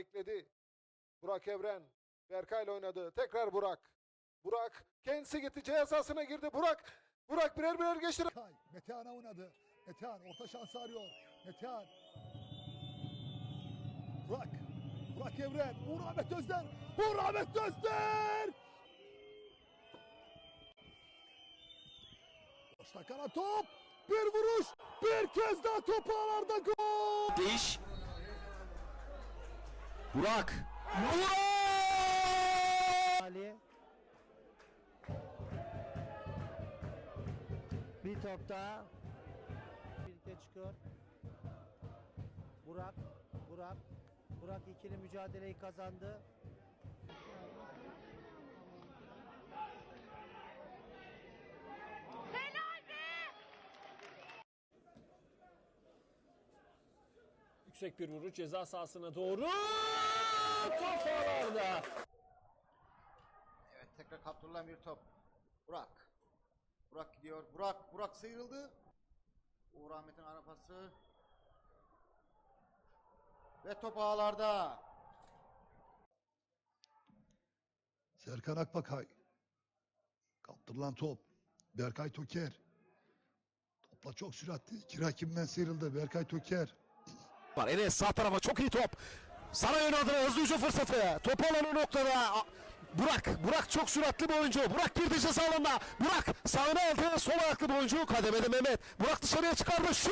ekledi. Burak Evren. Berkay ile oynadı. Tekrar Burak. Burak kendisi gitti. Ceza sahasına girdi. Burak. Burak birer birer geçti. Kay, Metehan'a oynadı. Metehan orta şansı arıyor. Metehan. Burak. Burak Evren. Uğur Ahmet Özder. Uğur Ahmet Özder. Boşta kalan top. Bir vuruş. Bir kez daha top ağlarda gol. Değiş. Burak. Ali. Bir top daha. Birlikte çıkıyor. Burak, Burak. Burak ikili mücadeleyi kazandı. Yüksek bir vuruş ceza sahasına doğru. Top ağlarda. Evet tekrar kaptırılan bir top. Burak. Burak gidiyor. Burak. Burak sıyrıldı. Uğur Ahmet'in ara pası. Ve top ağlarda. Serkan Akbakay. Kaptırılan top. Berkay Toker. Topla çok süratli. İki rakibinden sıyrıldı. Berkay Toker. Var Enes sağ tarafa çok iyi top. Sana yöneldi hızlı hücum fırsatı. Topu alan o noktada. Burak, Burak çok süratli bir oyuncu. Burak girdi ceza alanına. Burak sağına aldı. Sol ayaklı bir oyuncu. Kademede Mehmet. Burak dışarıya çıkardı. Şut!